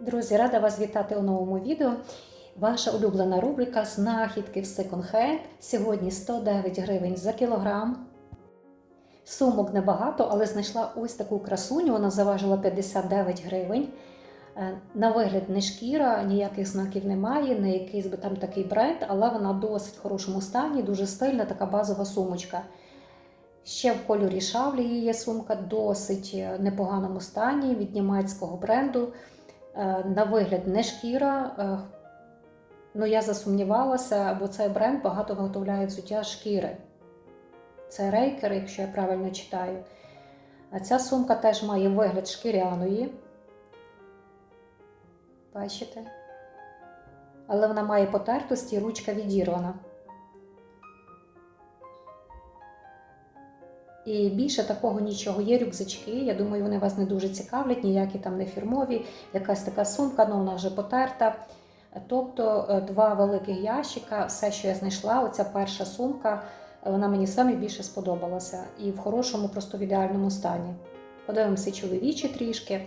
Друзі, рада вас вітати у новому відео. Ваша улюблена рубрика Знахідки в секонд-хенд. Сьогодні 109 гривень за кілограм. Сумок небагато, але знайшла ось таку красуню. Вона заважила 59 гривень. Е, На вигляд не шкіра, ніяких знаків немає, не якийсь би там такий бренд, але вона досить в хорошому стані, дуже стильна, така базова сумочка. Ще в кольорі шавлі є сумка, досить е, непоганому стані від німецького бренду. Е, На вигляд не шкіра. е, Ну, я засумнівалася, бо цей бренд багато виготовляє взуття шкіри. Це рейкер, якщо я правильно читаю. А ця сумка теж має вигляд шкіряної. Бачите? Але вона має потертості, ручка відірвана. І більше такого нічого. Є рюкзачки. Я думаю, вони вас не дуже цікавлять, ніякі там не фірмові, якась така сумка, але вона вже потерта. Тобто е, два великих ящика, все, що я знайшла, оця перша сумка, е, вона мені саме більше сподобалася. І в хорошому, просто в ідеальному стані. Подивимося чоловічі трішки.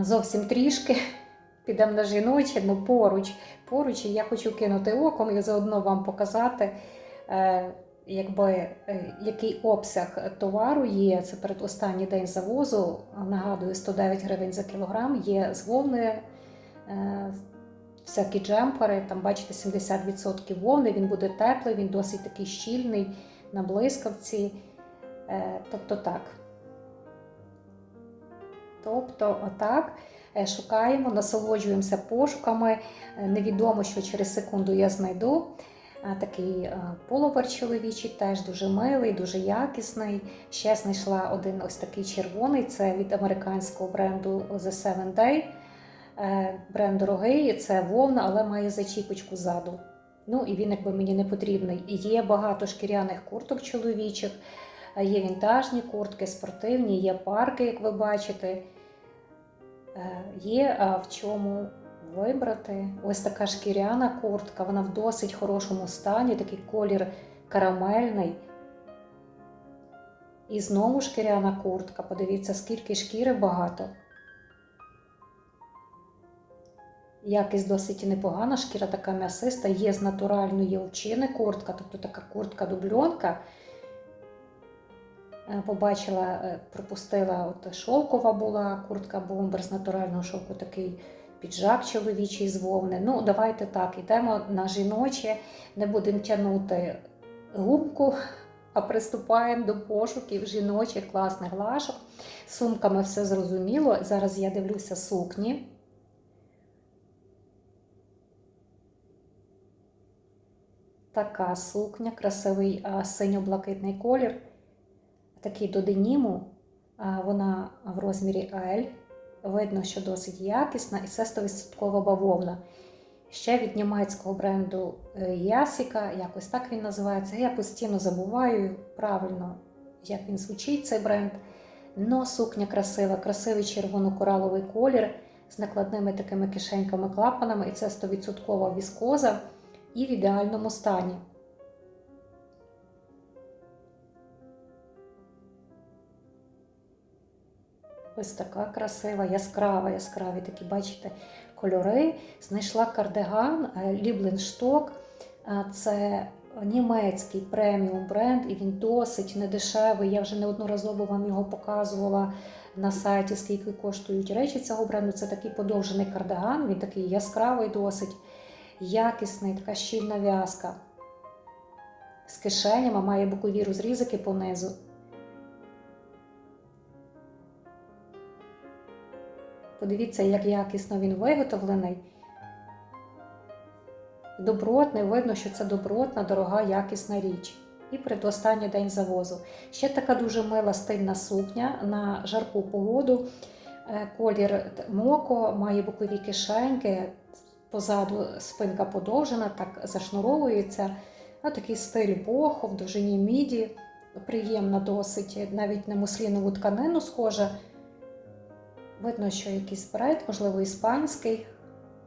Зовсім трішки. Підемо на жіночі, ну поруч. Поруч, і я хочу кинути оком і заодно вам показати, якби, е, який обсяг товару є. Це передостанній день завозу. Нагадую, 109 гривень за кілограм. Є з е, всякі джемпери, там бачите 70% вовни, він буде теплий, він досить такий щільний на блискавці. Е, тобто так. Тобто, отак. Е, Шукаємо, насолоджуємося пошуками. Е, Невідомо, що через секунду я знайду. А, Такий е, половер чоловічий, теж дуже милий, дуже якісний. Ще знайшла один ось такий червоний. Це від американського бренду The Seven Day. Е, Бренд дорогий, це вовна, але має зачіпочку ззаду. Ну і він якби мені не потрібний. Є багато шкіряних курток чоловічих, е, є вінтажні куртки, спортивні, є парки, як ви бачите. Е, Є в чому вибрати. Ось така шкіряна куртка, вона в досить хорошому стані, такий колір карамельний. І знову шкіряна куртка. Подивіться, скільки шкіри багато. Якість досить непогана, шкіра така м'ясиста, є з натуральної овчини куртка, тобто така куртка-дубльонка. Е, Побачила, е, пропустила, от шовкова була куртка бомбер з натурального шовку, такий піджак чоловічий з вовни. Ну, давайте так, йдемо на жіноче, не будемо тягнути гумку, а приступаємо до пошуків жіночих класних глашок. З сумками все зрозуміло. Зараз я дивлюся сукні. Така сукня, красивий синьо-блакитний колір такий до деніму, вона в розмірі L. Видно, що досить якісна, і це 100% бавовна. Ще від німецького бренду е, Ясіка, якось так він називається. Я постійно забуваю правильно, як він звучить, цей бренд. Но сукня красива, красивий червоно-кораловий колір з накладними такими кишеньками-клапанами, і це 100% віскоза і в ідеальному стані. Ось така красива, яскрава, яскраві такі, бачите, кольори. Знайшла кардиган Лібленшток. Це німецький преміум бренд, і він досить недешевий. Я вже неодноразово вам його показувала на сайті, скільки коштують речі цього бренду. Це такий подовжений кардиган, він такий яскравий, досить якісний, така щільна в'язка. З кишенями має бокові розрізики понизу. Подивіться, як якісно він виготовлений. Добротний, видно, що це добротна, дорога, якісна річ. І передостанній день завозу. Ще така дуже мила стильна сукня на жарку погоду. Е, Колір моко, має бокові кишеньки, позаду спинка подовжена, так зашнуровується. Ну, такий стиль бохо, в довжині міді. Приємна досить, навіть на муслінову тканину схожа. Видно, що якийсь бренд, можливо, іспанський.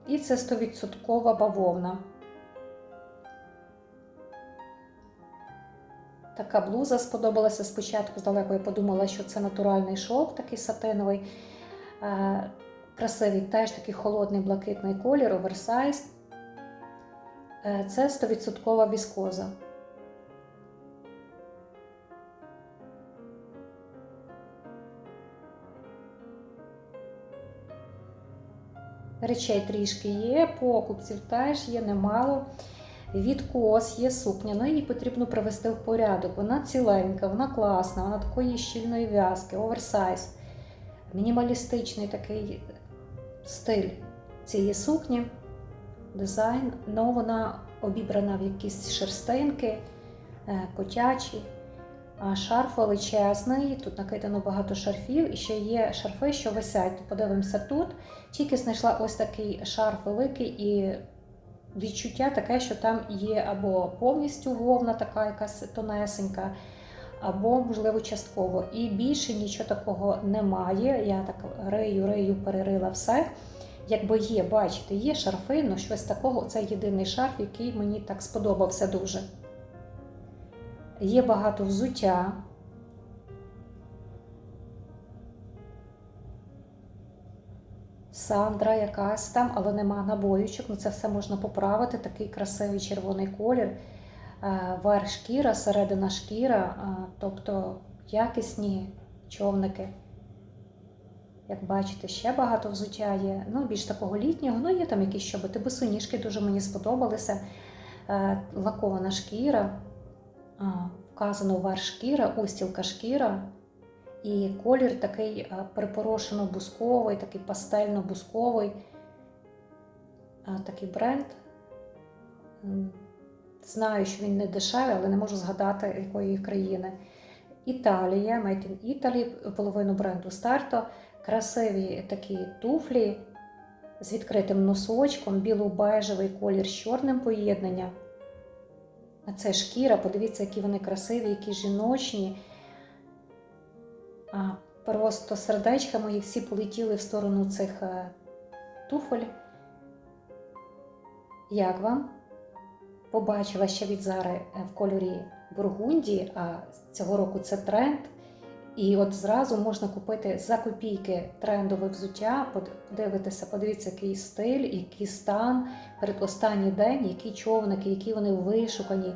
І це 100% бавовна. Така блуза сподобалася спочатку, здалеку я подумала, що це натуральний шовк такий сатиновий. Е, Красивий теж такий холодний блакитний колір, оверсайз. Е, Це 100% віскоза. Речей трішки є, покупців теж є немало. Відкос є сукня, ну її потрібно привести в порядок. Вона ціленька, вона класна, вона такої щільної в'язки, оверсайз, мінімалістичний такий стиль цієї сукні, дизайн. Ну, вона обібрана в якісь шерстинки, е, котячі. Шарф величезний, тут накидано багато шарфів, і ще є шарфи, що висять. Подивимося тут. Тільки знайшла ось такий шарф великий і відчуття таке, що там є або повністю вовна, така якась тонесенька, або, можливо, частково. І більше нічого такого немає. Я так рию, рию, перерила все. Якби є, бачите, є шарфи, але щось такого. Це єдиний шарф, який мені так сподобався дуже. Є багато взуття. Сандра якась там, але нема набоючок. Ну це все можна поправити. Такий красивий червоний колір. Е, Верх шкіра, середина шкіра, е, тобто якісні човники. Як бачите, ще багато взуття є. Ну, більш такого літнього, ну є там якісь щоботи. Босоніжки дуже мені сподобалися. Е, Лакована шкіра. Вказано верх шкіра, устілка шкіра. І колір такий припорошено-бусковий, такий пастельно-бусковий. Такий бренд. Знаю, що він не дешевий, але не можу згадати якої країни. Італія, Made in Italy, половину бренду Старто. Красиві такі туфлі з відкритим носочком, біло-бежевий колір з чорним поєднанням. А це шкіра, подивіться, які вони красиві, які жіночні. А, Просто сердечка мої всі полетіли в сторону цих е, туфель. Як вам? Побачила ще від Зари е, в кольорі Бургунді, а цього року це тренд. І от зразу можна купити за копійки трендове взуття, подивитися, подивіться, який стиль, який стан перед останній день, які човники, які вони вишукані,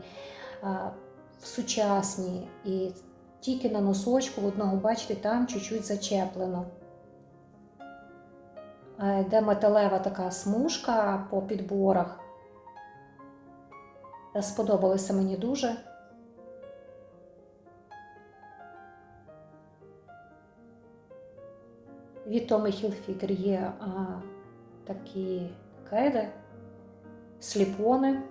сучасні. І тільки на носочку в одного, бачите, там чуть-чуть зачеплено. Де металева така смужка по підборах. Сподобалося мені дуже. Від Hilfiger є а, такі кеди, сліпони.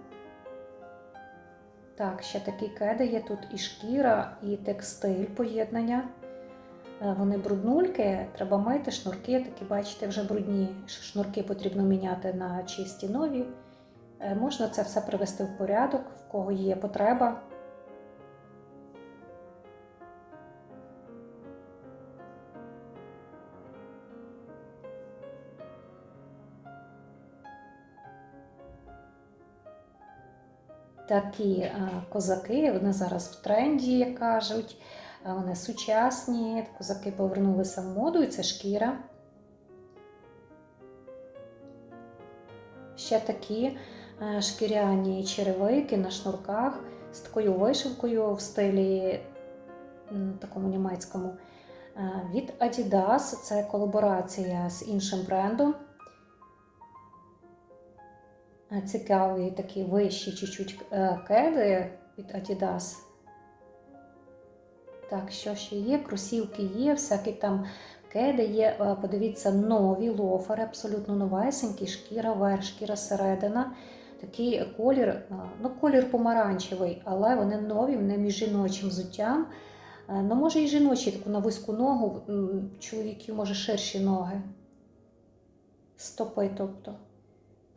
Так, ще такі кеди є тут і шкіра, і текстиль поєднання. Вони бруднульки, треба мити, шнурки такі, бачите, вже брудні. Шнурки потрібно міняти на чисті нові. Можна це все привести в порядок, в кого є потреба. Такі козаки, вони зараз в тренді, як кажуть, вони сучасні, козаки повернулися в моду, і це шкіра. Ще такі шкіряні черевики на шнурках з такою вишивкою в стилі такому німецькому. Від Adidas це колаборація з іншим брендом. Цікаві такі вищі чуть-чуть кеди від Adidas. Так, що ще є? Кросівки є, всякі там кеди є. Подивіться, нові лофери, абсолютно новесенькі, шкіра верх, шкіра середина. Такий колір, ну, колір помаранчевий, але вони нові, вони між жіночим взуттям. Ну, може і жіночі таку на вузьку ногу, чоловіків, може, ширші ноги. Стопи, тобто.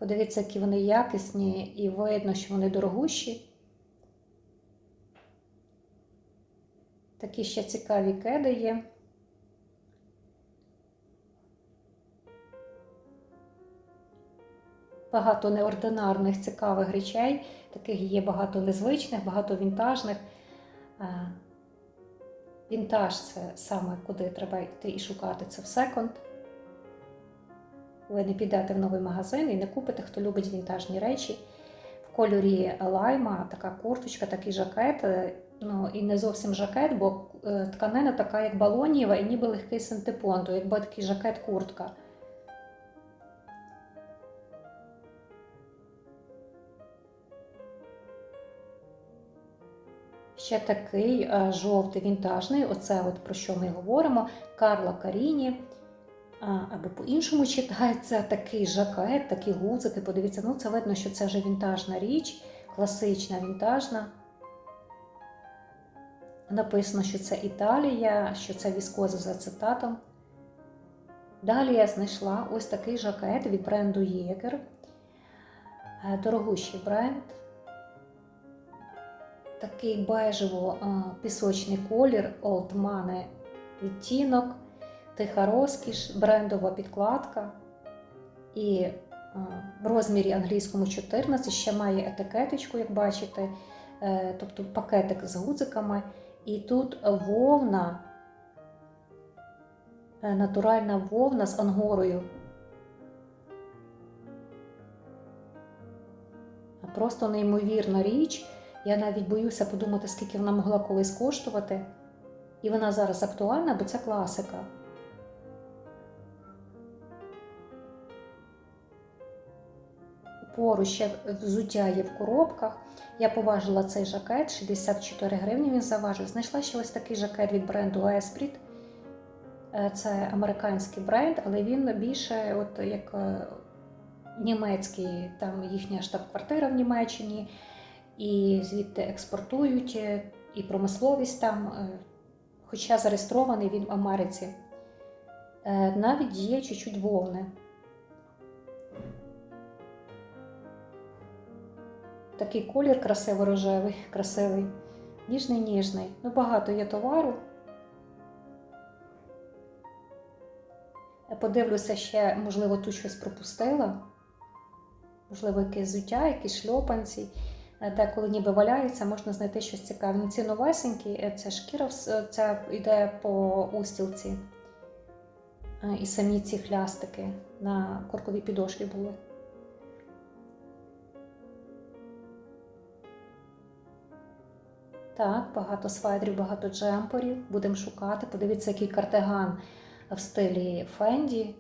Подивіться, які вони якісні, і видно, що вони дорогущі. Такі ще цікаві кеди є. Багато неординарних цікавих речей, таких є багато незвичних, багато вінтажних. Вінтаж це саме куди треба йти і шукати це в секонд. Ви не підете в новий магазин і не купите, хто любить вінтажні речі. В кольорі лайма, така курточка, такий жакет. е, Ну і не зовсім жакет, бо е, тканина така, як балонієва, і ніби легкий синтепон, то якби такий жакет-куртка. Ще такий е, жовтий вінтажний, оце от про що ми говоримо, Карла Каріні. Або по-іншому читається такий жакет, такі гудзики. Подивіться, ну це видно, що це вже вінтажна річ, класична вінтажна. Написано, що це Італія, що це віскоза за цитатом. Далі я знайшла ось такий жакет від бренду Єгер. Дорогущий бренд. Такий бежево-пісочний колір, Old Money відтінок, тиха розкіш, брендова підкладка. І е, в розмірі англійському 14 ще має етикеточку, як бачите, е, тобто пакетик з гудзиками. І тут вовна, е, натуральна вовна з ангорою. Просто неймовірна річ. Я навіть боюся подумати, скільки вона могла колись коштувати. І вона зараз актуальна, бо це класика. Поруч ще взуття є в коробках. Я поважила цей жакет, 64 гривні він заважив. Знайшла ще ось такий жакет від бренду Esprit. Е, Це американський бренд, але він більше от як е, німецький, там їхня штаб-квартира в Німеччині, і звідти експортують, е, і промисловість там, хоча зареєстрований він в Америці. Навіть є чуть-чуть вовни. Такий колір красиво рожевий, красивий, ніжний ніжний. Ну, багато є товару. Я Подивлюся ще, можливо, тут щось пропустила. Можливо, якесь взуття, якісь шльопанці. Е, Деколи ніби валяється, можна знайти щось цікаве. Ну, ці новесенькі, е, це шкіра, це йде по устілці. Е, І самі ці хлястики на корковій підошві були. Так, багато свайдрів, багато джемперів. Будемо шукати. Подивіться, який кардиган в стилі Фенді.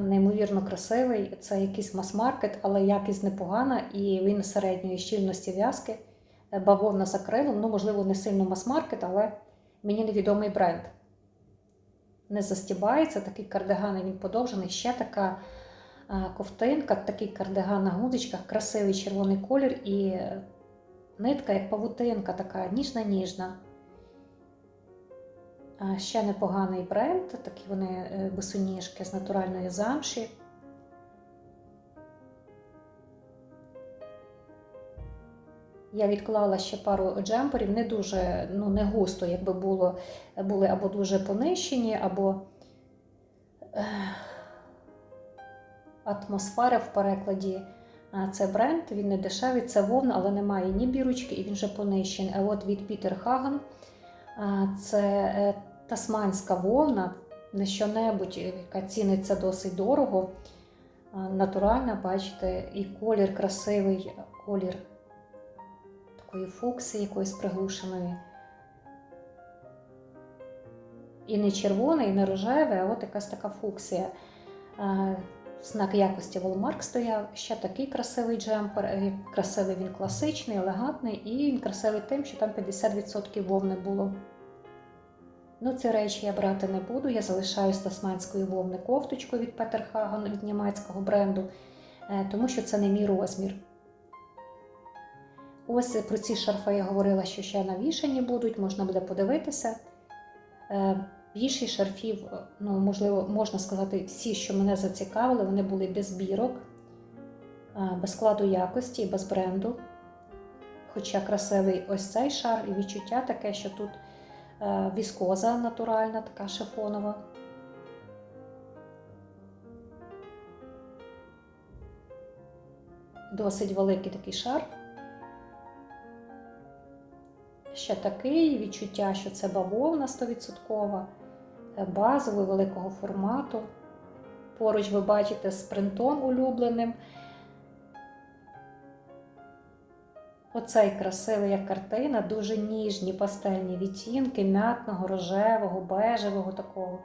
Неймовірно красивий. Це якийсь мас-маркет, але якість непогана, і він середньої щільності в'язки. Е, Бавовна з акрилом. Ну, можливо, не сильно мас-маркет, але мені невідомий бренд. Не застібається, такий кардиган, він подовжений. Ще така ковтинка, такий кардиган на гудзичках, красивий червоний колір і е, нитка, як павутинка, така ніжна-ніжна. Ще непоганий бренд, такі вони е, босоніжки з натуральної замші. Я відклала ще пару джемперів, не дуже, ну не густо, якби було, були або дуже понищені, або атмосфера в перекладі. Це бренд, він не дешевий, це вовна, але немає ні бірочки, і він вже понищений. А от від Пітер Хаген це е, тасманська вовна, не що-небудь, яка ціниться досить дорого. Натуральна, бачите, і колір красивий, колір такої фукси, якоїсь приглушеної. І не червоне, і не рожеве, а от якась така фуксія. Знак якості Волмарк стояв. Ще такий красивий джемпер. Е, Красивий він класичний, елегантний, і він красивий тим, що там 50% вовни було. Ну, ці речі я брати не буду. Я залишаю з тасманської вовни кофточку від Петер Хаген, від німецького бренду, е, тому що це не мій розмір. Ось про ці шарфи я говорила, що ще навішані будуть, можна буде подивитися. Е, Більшість шарфів, ну, можливо, можна сказати, всі, що мене зацікавили, вони були без бірок, е, без складу якості, без бренду. Хоча красивий ось цей шар і відчуття таке, що тут е, віскоза натуральна, така шифонова. Досить великий такий шар. Ще такий відчуття, що це бавовна 100%, е, базовий великого формату. Поруч ви бачите з принтом улюбленим. Оцей красивий як картина, дуже ніжні пастельні відтінки, м'ятного, рожевого, бежевого такого.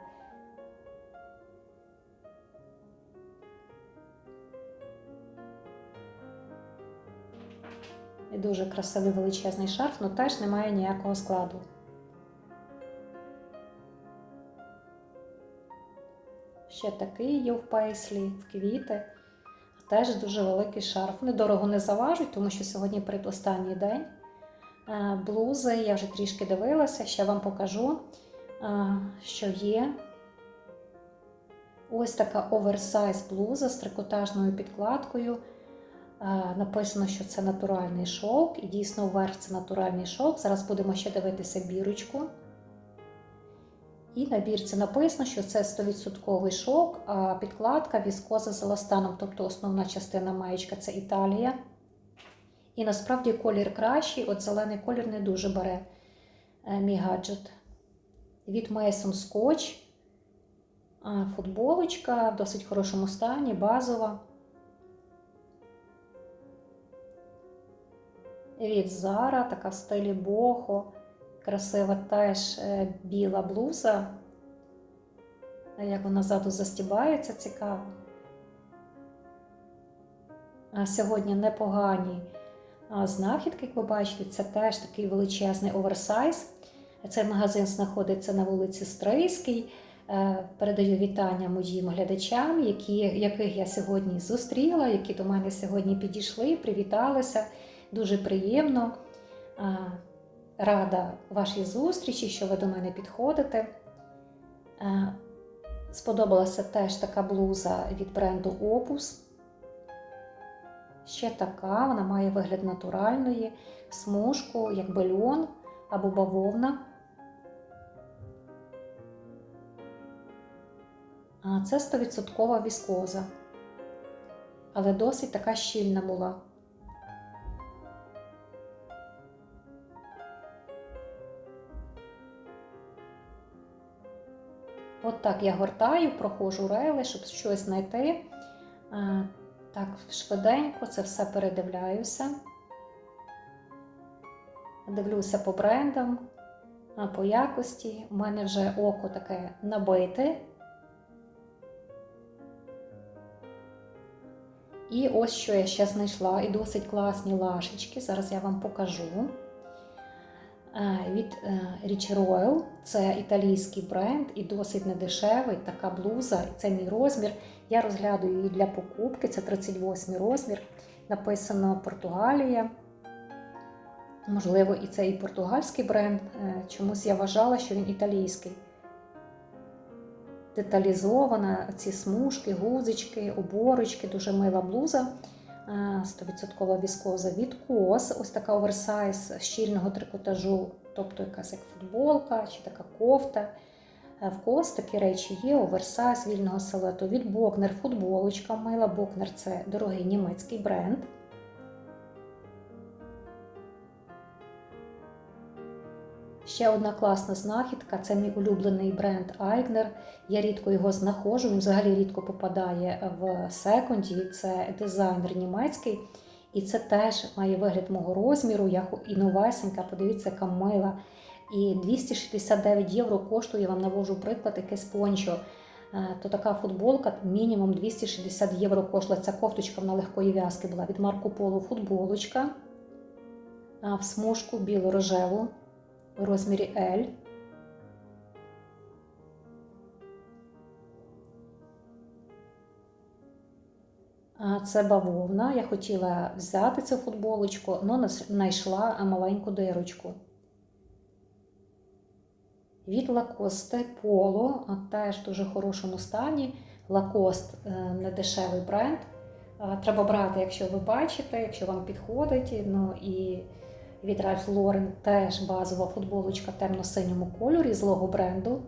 І дуже красивий величезний шарф, але теж немає ніякого складу. Ще такий є в пейслі, в квіти. Теж дуже великий шарф. Недорого не заважуть, тому що сьогодні передостанній день. Е, Блузи я вже трішки дивилася, ще вам покажу, е, що є. Ось така оверсайз блуза з трикотажною підкладкою. Е, Написано, що це натуральний шовк, і дійсно вверх це натуральний шовк. Зараз будемо ще дивитися бірочку. І на бірці написано, що це 100% шовк, а підкладка віскоза з еластаном, тобто основна частина маєчка це Італія. І насправді колір кращий, от зелений колір не дуже бере е, мій гаджет. Від Mason Scotch. Футболочка в досить хорошому стані, базова. Від Zara, така в стилі бохо. Красива теж е, біла блуза. Як вона ззаду застібається, цікаво. А Сьогодні непогані знахідки, як ви бачите, це теж такий величезний оверсайз. Цей магазин знаходиться на вулиці Стрийській. Е, Передаю вітання моїм глядачам, які, яких я сьогодні зустріла, які до мене сьогодні підійшли, привіталися. Дуже приємно. Рада вашій зустрічі, що ви до мене підходите. Е, Сподобалася теж така блуза від бренду Opus. Ще така, вона має вигляд натуральної, смужку, як бельон або бавовна. Це 100% віскоза, але досить така щільна була. От так я гортаю, проходжу рейли, щоб щось знайти. Е, Так, швиденько це все передивляюся. Дивлюся по брендам, по якості. У мене вже око таке набите. І ось що я ще знайшла, і досить класні лашечки. Зараз я вам покажу. Е, Від е, Rich Royal. Це італійський бренд і досить недешевий. Така блуза. Це мій розмір. Я розглядаю її для покупки. Це 38 розмір. Написано Португалія. Можливо, і це і португальський бренд. Е, Чомусь я вважала, що він італійський. Деталізована, ці смужки, гузички, оборочки, дуже мила блуза. 100% віскоза від кос, ось така оверсайз щільного трикотажу, тобто якась як футболка чи така кофта. В кос такі речі є, оверсайз вільного силету від Бокнер, футболочка мила. Бокнер це дорогий німецький бренд. Ще одна класна знахідка це мій улюблений бренд Айгнер. Я рідко його знаходжу, він взагалі рідко попадає в секонді. Це дизайнер німецький. І це теж має вигляд мого розміру, як і новесенька, подивіться, яка мила. І 269 євро коштує, я вам навожу приклад, якесь пончо. Е, То така футболка мінімум 260 євро коштує. Ця кофточка вона легкої в'язки була від Марко Поло футболочка в смужку біло-рожеву в розмірі L. Це бавовна. Я хотіла взяти цю футболочку, але знайшла маленьку дирочку. Від Lacoste Polo, теж в дуже хорошому стані. Lacoste е, недешевий бренд. Треба брати, якщо ви бачите, якщо вам підходить. Ну і від Ralph Lauren теж базова футболочка в темно-синьому кольорі злого бренду.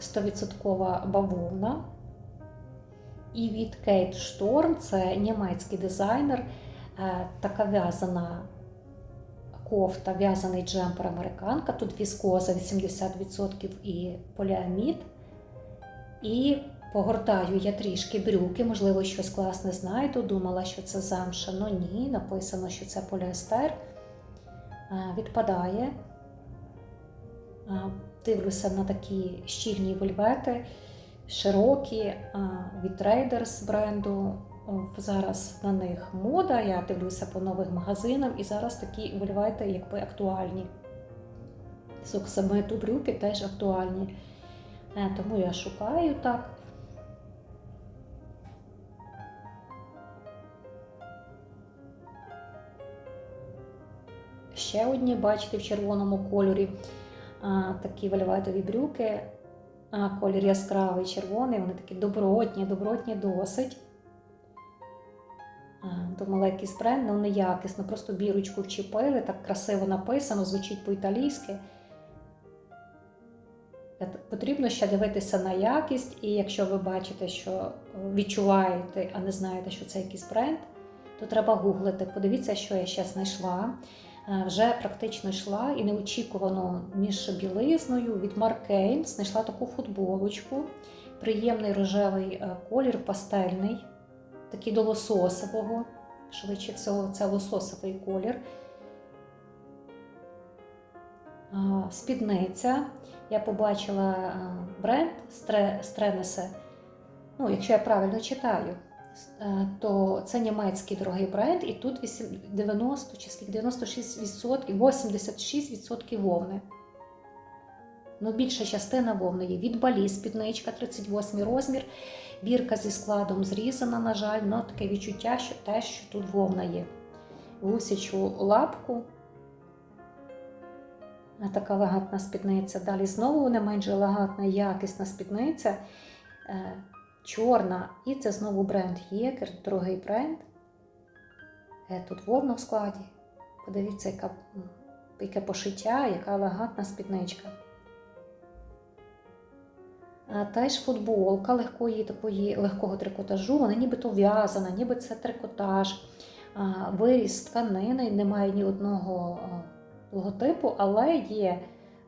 100% бавовна. І від Kate Storm, це німецький дизайнер, е, така в'язана кофта, в'язаний джемпер американка. Тут віскоза 80% і поліамід. І погортаю я трішки брюки, можливо, щось класне знайду. Думала, що це замша, але ні, написано, що це поліестер. Е, Відпадає. Е, Дивлюся на такі щільні вельвети, широкі е, від Traders бренду. Зараз на них мода. Я дивлюся по нових магазинам, і зараз такі вельвети якби актуальні. З оксамиту брюки теж актуальні. Тому я шукаю так. Ще одні, бачите, в червоному кольорі такі вельветові брюки. Колір яскравий червоний, вони такі добротні, добротні досить. Думала, якийсь бренд, але неякісно. Просто бірочку вчепили, так красиво написано, звучить по-італійськи. Е, Потрібно ще дивитися на якість, і якщо ви бачите, що е, відчуваєте, а не знаєте, що це якийсь бренд, то треба гуглити. Подивіться, що я ще знайшла. Е, Вже практично йшла і неочікувано між білизною від Маркейн знайшла таку футболочку. Приємний рожевий е, колір, пастельний, такий до лососового. Швидше всього, це лососовий колір. Е, Спідниця. Я побачила бренд Стре- Стренесе. Ну, якщо я правильно читаю, то це німецький дорогий бренд, і тут 90 чи скільки 96%, 86% вовни. Ну, більша частина вовни є. Від балі спідничка, 38 розмір. Бірка зі складом зрізана, на жаль, але таке відчуття, що те, що тут вовна є. Гусячу лапку. Е, Така елегантна спідниця. Далі знову не менш елегантна, якісна спідниця. Е, Чорна. І це знову бренд Єкер, дорогий бренд. Е, Тут вовна в складі. Подивіться, яка, яке пошиття, яка елегантна спідничка. А Теж футболка легкої, такої легкого трикотажу, вона нібито в'язана, ніби це трикотаж, А, виріз тканини, немає ні одного логотипу, але є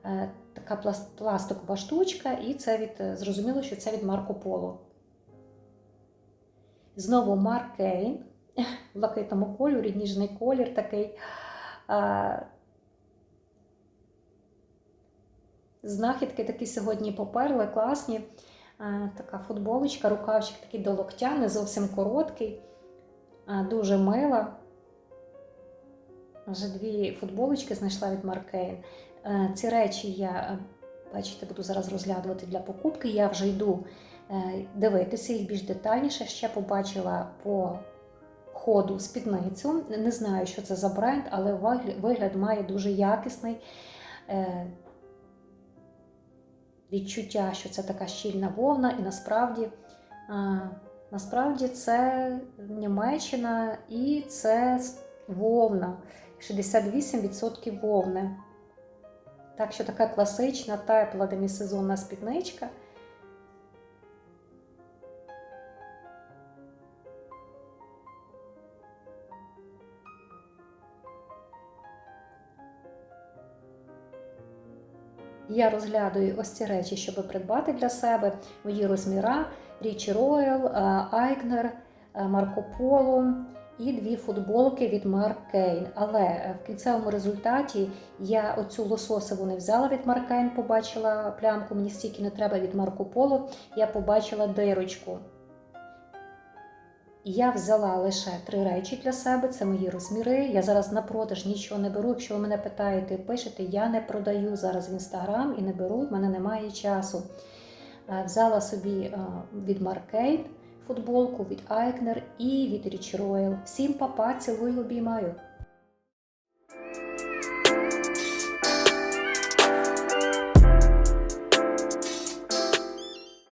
е, така пластикова штучка, і це від е, зрозуміло, що це від Марко Поло. Знову Марк Кейн в блакитному кольорі, ніжний колір такий. Знахідки такі сьогодні поперли, класні. Е, Така футболочка, рукавчик такий до локтя, не зовсім короткий, е, дуже мила. Вже дві футболочки знайшла від Маркейн. Ці речі я, е, бачите, буду зараз розглядувати для покупки. Я вже йду е, дивитися їх більш детальніше. Ще побачила по ходу спідницю. Не знаю, що це за бренд, але вигляд, має дуже якісний. Е, Відчуття, що це така щільна вовна, і насправді, насправді це Німеччина і це вовна. 68% вовни. Так що така класична, тепла демісезонна спідничка. Я розглядаю ось ці речі, щоб придбати для себе мої розміра Річі Роyal, Айкнер, Марко Поло і дві футболки від Марк Кейн. Але е, в кінцевому результаті я оцю лососову не взяла від Марк Кейн, побачила плямку, мені стільки не треба від Марко Поло, я побачила дирочку. Я взяла лише три речі для себе, це мої розміри. Я зараз на продаж нічого не беру. Якщо ви мене питаєте, пишете, я не продаю зараз в інстаграм і не беру, в мене немає часу. Е, Взяла собі е, від Маркейт футболку, від Айкнер і від Річ Роyal. Всім папа, цілую, обіймаю.